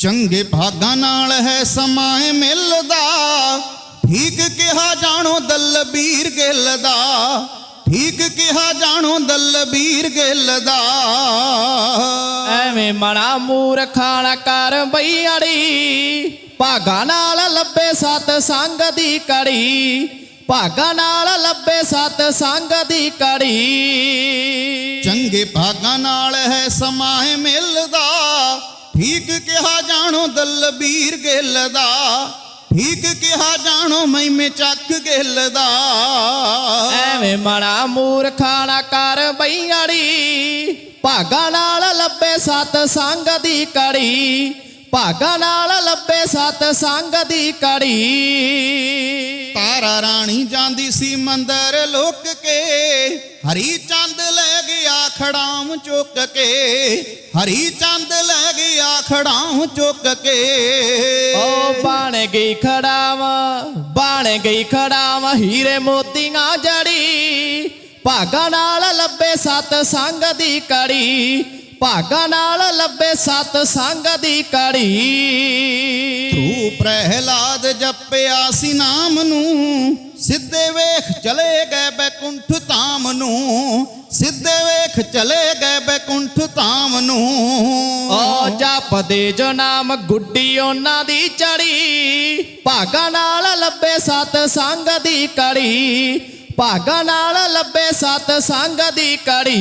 ਚੰਗੇ ਭਾਗਾਂ ਨਾਲ ਹੈ ਸਮਾਂ ਮਿਲਦਾ। ਠੀਕ ਕਿਹਾ ਜਾਣੋ ਦਲਬੀਰ ਗਿੱਲ ਦਾ ਠੀਕ ਕਿਹਾ ਜਾਣੋ ਦਲਬੀਰ ਗਿੱਲ ਦਾ ਐਵੇਂ ਮਣਾ ਮੂਰਖਾਂ ਨਾ ਕਰ ਬਈੜੀ ਭਾਗਾ ਨਾਲ ਲੱਭੇ ਸਤ ਸੰਗ ਦੀ ਕੜੀ। ਭਾਗਾ ਨਾਲ ਲੱਭੇ ਸਤ ਸੰਗ ਦੀ ਕੜੀ। ਚੰਗੇ ਭਾਗਾਂ ਨਾਲ ਹੈ ਸਮਾਂ ਮਿਲਦਾ। ਠੀਕ ਕਿਹਾ ਜਾਣੋ ਦਲਬੀਰ ਗਿੱਲ ਦਾ ਠੀਕ ਕਿਹਾ ਜਾਣੋ ਮੈਮੇ ਚੱਕ ਗਿੱਲ ਦਾ। ਐਵੇਂ ਮਣਾ ਮੂਰਖਾਂ ਨਾ ਕਰ ਬਈੜੀ ਭਾਗਾ ਨਾਲ ਲੱਭੇ ਸਤ ਸੰਗ ਦੀ ਕੜੀ ਭਾਗਾ ਨਾਲ ਲੱਭੇ ਸਤ ਸੰਗ ਦੀ ਕੜੀ। ਤਾਰਾ ਰਾਣੀ ਜਾਂਦੀ ਸੀ ਮੰਦਰ ਲੁੱਕ ਕੇ ਹਰੀ ਚੰਦ ਖੜਾਮ ਚੁੱਕ ਕੇ ਹਰੀ ਚੰਦ ਲੈ ਗਿਆ ਖੜਾਮ ਚੁੱਕ ਕੇ। ਓ ਬਣ ਗਈ ਖੜਾਵਾ ਬਣ ਗਈ ਖੜਾਵਾ ਹੀਰੇ ਮੋਤੀਆਂ ਜੜੀ। ਭਾਗਾ ਨਾਲ ਲੱਭੇ ਸਤ ਸੰਗ ਦੀ ਕੜੀ ਭਾਗਾ ਨਾਲ ਲੱਭੇ ਸਤ ਸੰਗ ਦੀ ਕੜੀ। ਤੂੰ ਪ੍ਰਹਿਲਾਦ ਜਪਿਆ ਸੀ ਨਾਮ ਨੂੰ ਸਿੱਧੇ ਵੇਖ ਚਲੇ ਗਏ ਬੈਕੁੰਠ ਧਾਮ ਨੂੰ। ਸਿੱਧੇ ਵੇਖ ਚਲੇ ਗਏ ਬੈਕੁੰਠ ਧਾਮ ਨੂੰ। ਓ ਜਪਦੇ ਜੋ ਨਾਮ ਗੁੱਡੀ ਉਹਨਾਂ ਦੀ ਚੜੀ। ਭਾਗਾ ਨਾਲ ਲੱਭੇ ਸਤ ਸੰਗ ਦੀ ਕੜੀ। ਭਾਗਾ ਨਾਲ ਲੱਭੇ ਸਤ ਸੰਗ ਦੀ ਕੜੀ।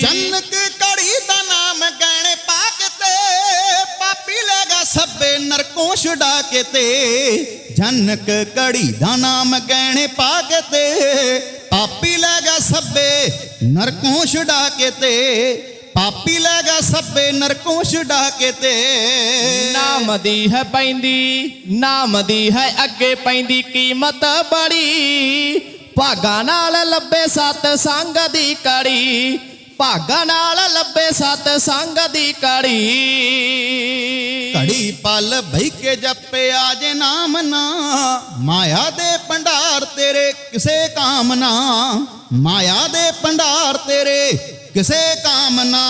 ਜਨਕ ਕੜੀ ਦਾ ਨਾਮ ਗਹਿਣੇ ਪਾ ਕੇ ਤੇ ਪਾਪੀ ਲੈਗਾ ਸਭੇ ਨਰਕੋਂ ਛੁਡਾ ਕੇ ਤੇ। ਜਨਕ ਕੜੀ ਦਾ ਨਾਮ ਗਹਿਣੇ ਪਾ ਕੇ ਤੇ ਪਾਪੀ ਲੈਗਾ ਸਭੇ ਨਰਕੋਂ ਛੁਡਾ ਕੇ ਤੇ, ਪਾਪੀ ਲੈਗਾ ਸਭੇ ਨਰਕੋਂ ਛੁਡਾ ਕੇ ਤੇ। ਨਾਮ ਦੀ ਹੈ ਪੈਂਦੀ, ਨਾਮ ਦੀ ਹੈ ਅੱਗੇ ਪੈਂਦੀ ਕੀਮਤ ਬੜੀ। ਭਾਗਾ ਨਾਲ ਲੱਭੇ ਸਤ ਸੰਗ ਦੀ ਕੜੀ ਭਾਗਾ ਨਾਲ ਲੱਭੇ ਸਤ ਸੰਗ ਦੀ ਕੜੀ ਘੜੀ ਪਲ ਬਈ ਕੇ ਜਪਿਆ ਜੇ ਨਾਮ ਨਾ। ਮਾਇਆ ਦੇ ਭੰਡਾਰ ਤੇਰੇ ਕਿਸੇ ਕਾਮ ਨਾ। ਮਾਇਆ ਦੇ ਭੰਡਾਰ ਤੇਰੇ ਕਿਸੇ ਕਾਮ ਨਾ।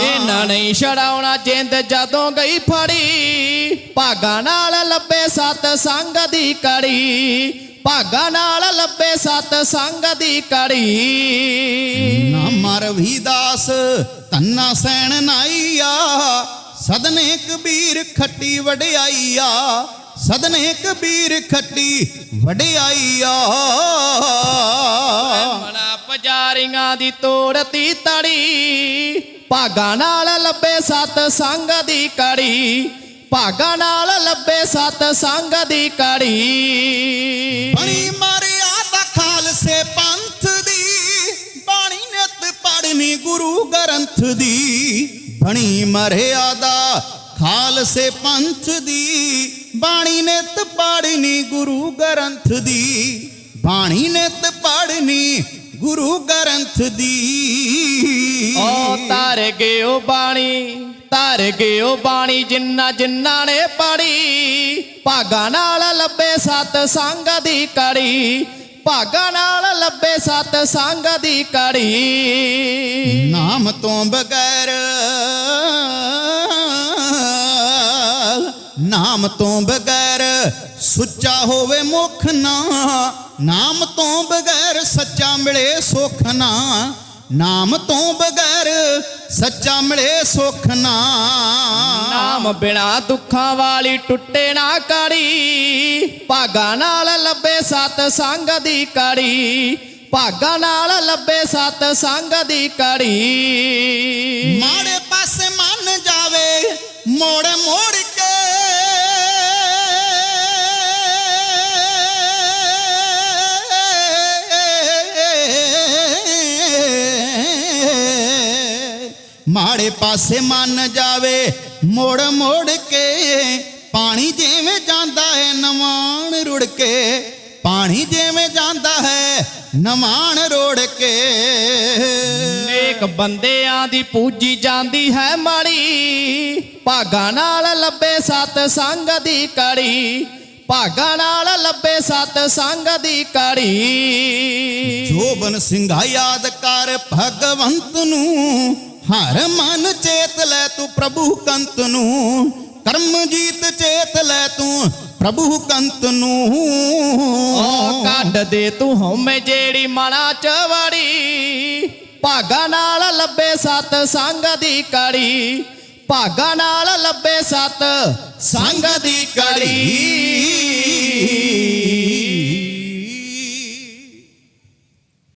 ਇਹਨਾਂ ਨਹੀਂ ਛੜਾਉਣਾ ਜਿੰਦ ਜਦੋਂ ਗਈ ਫੜੀ। ਭਾਗਾ ਨਾਲ ਲੱਭੇ ਸਤ ਸੰਗ ਦੀ ਕੜੀ। ਭਾਗਾ ਨਾਲ ਲੱਭੇ ਸਤ ਸੰਗ ਦੀ ਕੜੀ। ਨਾ ਮਰ ਵੀਦਾਸ ਤੰਨਾ ਸੈਣ ਨਾਈਆ ਸਦਨੇ ਕਬੀਰ ਖੱਟੀ ਵਡਿਆਈਆ ਸਦਨੇ ਕਬੀਰ ਖੱਟੀ ਵਡਿਆਈਆ। ਮਨਾ ਪੁਜਾਰੀਆਂ ਦੀ ਤੋੜਤੀ ਤੜੀ ਭਾਗਾ ਨਾਲ ਲੱਭੇ ਸਤ ਸੰਗ ਦੀ ਕੜੀ ਭਾਗਾ ਨਾਲ ਲੱਭੇ ਸਤ ਸੰਗ ਦੀ ਕੜੀ। ਬਣੀ ਮਰਿਆਦਾ ਖਾਲਸੇ ਪੰਥ ਦੀ ਬਾਣੀ ਨਿਤ ਪੜਨੀ ਗੁਰੂ ਗ੍ਰੰਥ ਦੀ। ਬਣੀ ਮਰਿਆਦਾ ਖਾਲਸੇ ਪੰਥ ਦੀ ਬਾਣੀ ਨਿਤ ਪੜਨੀ ਗੁਰੂ ਗ੍ਰੰਥ ਦੀ। ਬਾਣੀ ਨਿਤ ਪੜਨੀ ਗੁਰੂ ਗ੍ਰੰਥ ਦੀ। ਓ ਤਾਰ ਗਿਓ ਬਾਣੀ ਤਾਰ ਗਿਓ ਬਾਣੀ ਜਿੰਨਾ ਜਿੰਨਾ ਨੇ ਪੜੀ ਭਾਗਾ ਨਾਲ ਲੱਭੇ ਸਤ ਸੰਗ ਦੀ ਕੜੀ। ਭਾਗਾ ਨਾਲ ਲੱਭੇ ਸਤ ਸੰਗ ਦੀ ਕੜੀ। ਨਾਮ ਤੋਂ ਬਗੈਰ ਨਾਮ ਤੋਂ ਬਗੈਰ ਸੁੱਚਾ ਹੋਵੇ ਮੁਖ ਨਾ। ਨਾਮ ਤੋਂ ਬਗੈਰ ਸੱਚਾ ਮਿਲੇ ਸੁਖ ਨਾ। ਨਾਮ ਤੋਂ ਬਗੈਰ ਸੱਚਾ ਮਿਲੇ ਸੁਖ ਨਾ। ਨਾਮ ਬਿਨਾ ਦੁੱਖਾਂ ਵਾਲੀ ਟੁੱਟੇ ਨਾ ਕੜੀ। ਭਾਗਾ ਨਾਲ ਲੱਭੇ ਸਤ ਸੰਗ ਦੀ ਕੜੀ। ਭਾਗਾ ਨਾਲ ਲੱਭੇ ਸਤ ਸੰਗ ਦੀ ਕੜੀ। ਮਾੜੇ ਪਾਸੇ ਮਨ ਜਾਵੇ ਮੋੜ ਮੋੜ ਮਾੜੇ ਪਾਸੇ ਮਨ ਜਾਵੇ ਮੋੜ ਮੋੜ ਕੇ ਪਾਣੀ ਜਿਵੇਂ ਜਾਂਦਾ ਹੈ ਨਵਾਨ ਰੁੜ ਕੇ ਪਾਣੀ ਜਿਵੇਂ ਜਾਂਦਾ ਹੈ ਨਵਾਨ ਰੋੜ ਕੇ। ਨੇਕ ਬੰਦਿਆਂ ਦੀ ਪੂਜੀ ਜਾਂਦੀ ਹੈ ਮਾੜੀ ਭਾਗਾ ਨਾਲ ਲੱਭੇ ਸਤ ਸੰਗ ਦੀ ਕੜੀ ਭਾਗਾ ਨਾਲ ਲੱਭੇ ਸਤ ਸੰਗ ਦੀ ਕੜੀ। ਜੋਬਨ ਸਿੰਘਾ ਯਾਦ ਕਰ ਭਗਵੰਤ ਨੂੰ ਹਰ ਮਨ ਚੇਤ ਲੈ ਤੂੰ ਪ੍ਰਭੂ ਕੰਤ ਨੂੰ, ਕਰਮ ਜੀਤ ਚੇਤ ਲੈ ਤੂੰ ਪ੍ਰਭੂ ਕੰਤ ਨੂੰ। ਓ ਕੱਢ ਦੇ ਤੂੰ ਹਉਮੈ ਜਿਹੜੀ ਮਨਾ ਚ ਵੜੀ, ਭਾਗਾ ਨਾਲ ਲੱਭੇ ਸਤ ਸੰਗ ਦੀ ਕੜੀ, ਭਾਗਾ ਨਾਲ ਲੱਭੇ ਸਤ ਸੰਗ ਦੀ ਕੜੀ।